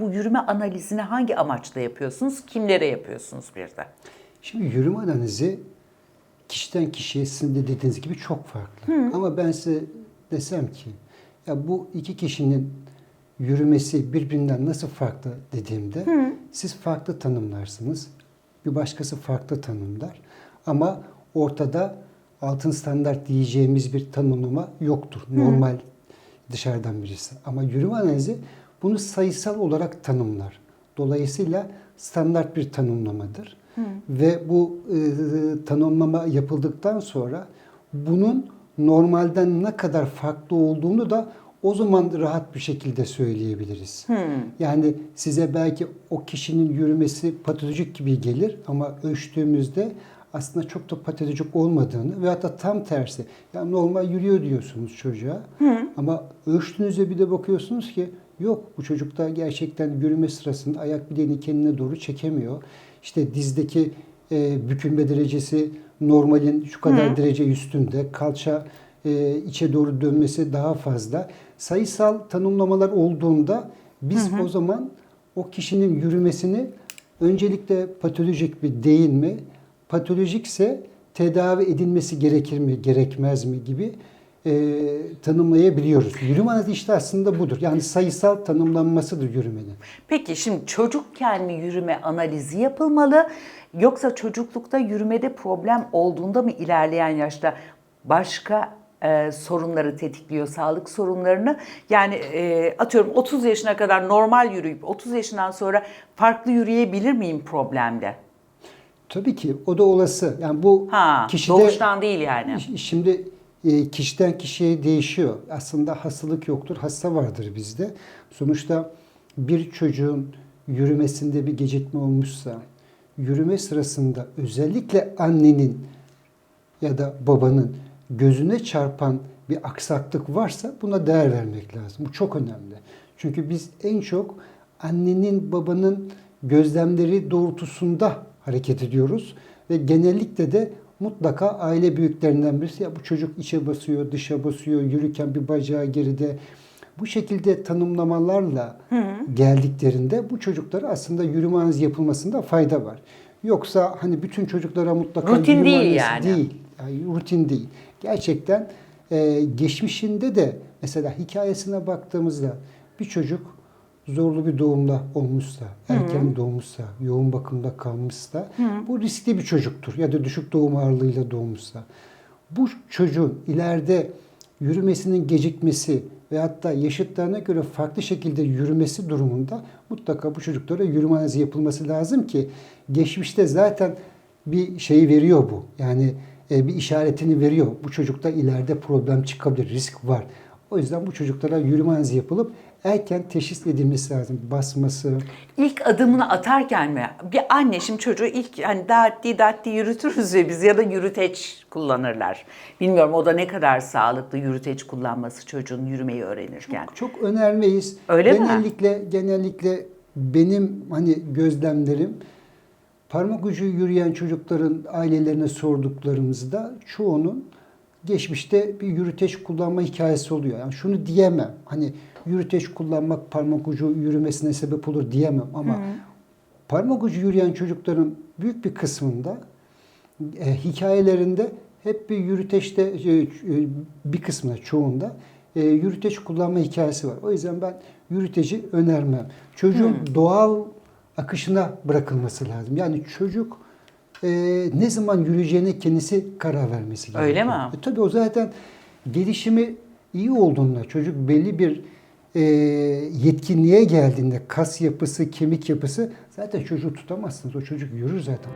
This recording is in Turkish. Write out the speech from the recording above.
Bu yürüme analizini hangi amaçla yapıyorsunuz? Kimlere yapıyorsunuz bir de? Şimdi yürüme analizi kişiden kişiye sizin de dediğiniz gibi çok farklı. Ama ben size desem ki ya bu iki kişinin yürümesi birbirinden nasıl farklı dediğimde siz farklı tanımlarsınız. Bir başkası farklı tanımlar. Ama ortada altın standart diyeceğimiz bir tanımlama yoktur. Normal dışarıdan birisi. Ama yürüme analizi bunu sayısal olarak tanımlar. Dolayısıyla standart bir tanımlamadır. Ve bu e, tanımlama yapıldıktan sonra bunun normalden ne kadar farklı olduğunu da o zaman rahat bir şekilde söyleyebiliriz. Yani size belki o kişinin yürümesi patolojik gibi gelir ama ölçtüğümüzde aslında çok da patolojik olmadığını ve hatta tam tersi. Yani normal yürüyor diyorsunuz çocuğa ama ölçtüğünüzde bir de bakıyorsunuz ki yok bu çocukta gerçekten yürüme sırasında ayak bileğini kendine doğru çekemiyor. İşte dizdeki e, bükülme derecesi normalin şu kadar derece üstünde. Kalça e, içe doğru dönmesi daha fazla. Sayısal tanımlamalar olduğunda biz o zaman o kişinin yürümesini öncelikle patolojik mi değil mi, patolojikse tedavi edilmesi gerekir mi, gerekmez mi gibi e, tanımlayabiliyoruz. Yürüme analizi işte aslında budur. Yani sayısal tanımlanmasıdır yürümenin. Peki şimdi çocukken mi yürüme analizi yapılmalı yoksa çocuklukta yürümede problem olduğunda mı ilerleyen yaşta başka e, sorunları tetikliyor, sağlık sorunlarını? Yani e, atıyorum 30 yaşına kadar normal yürüyüp 30 yaşından sonra farklı yürüyebilir miyim problemde? Tabii ki o da olası. Yani bu Ha, kişide doğuştan değil yani. Şimdi kişiden kişiye değişiyor. Aslında hastalık yoktur, hasta vardır bizde. Sonuçta bir çocuğun yürümesinde bir gecikme olmuşsa, yürüme sırasında özellikle annenin ya da babanın gözüne çarpan bir aksaklık varsa buna değer vermek lazım. Bu çok önemli. Çünkü biz en çok annenin babanın gözlemleri doğrultusunda hareket ediyoruz ve genellikle de mutlaka aile büyüklerinden birisi ya bu çocuk içe basıyor, dışa basıyor, yürürken bir bacağı geride. Bu şekilde tanımlamalarla geldiklerinde bu çocuklara aslında yürüme analizi yapılmasında fayda var. Yoksa hani bütün çocuklara mutlaka Rutin yürüme değil yani. değil. Yani rutin değil. Gerçekten e, geçmişinde de mesela hikayesine baktığımızda bir çocuk zorlu bir doğumla olmuşsa, erken doğmuşsa, yoğun bakımda kalmışsa bu riskli bir çocuktur ya da düşük doğum ağırlığıyla doğmuşsa. Bu çocuğun ileride yürümesinin gecikmesi ve hatta yaşıtlarına göre farklı şekilde yürümesi durumunda mutlaka bu çocuklara yürüme analizi yapılması lazım ki geçmişte zaten bir şey veriyor bu. Yani e, bir işaretini veriyor. Bu çocukta ileride problem çıkabilir, risk var. O yüzden bu çocuklara yürüme analizi yapılıp erken teşhis edilmesi lazım. Basması, İlk adımını atarken mi? Bir anne şimdi çocuğu ilk hani datti datti yürütürüz ya biz ya da yürüteç kullanırlar. Bilmiyorum o da ne kadar sağlıklı yürüteç kullanması çocuğun yürümeyi öğrenirken. çok önermeyiz. Öyle mi? genellikle, Genellikle benim hani gözlemlerim parmak ucu yürüyen çocukların ailelerine sorduklarımızda çoğunun geçmişte bir yürüteç kullanma hikayesi oluyor. Yani şunu diyemem. Hani yürüteç kullanmak parmak ucu yürümesine sebep olur diyemem ama parmak ucu yürüyen çocukların büyük bir kısmında e, hikayelerinde hep bir yürüteçte e, e, bir kısmında çoğunda e, yürüteç kullanma hikayesi var. O yüzden ben yürüteci önermem. Çocuğun doğal akışına bırakılması lazım. Yani çocuk e, ne zaman yürüyeceğine kendisi karar vermesi gerekiyor. Öyle mi? E, tabii o zaten gelişimi iyi olduğunda çocuk belli bir e, yetkinliğe geldiğinde kas yapısı, kemik yapısı zaten çocuğu tutamazsınız. O çocuk yürür zaten.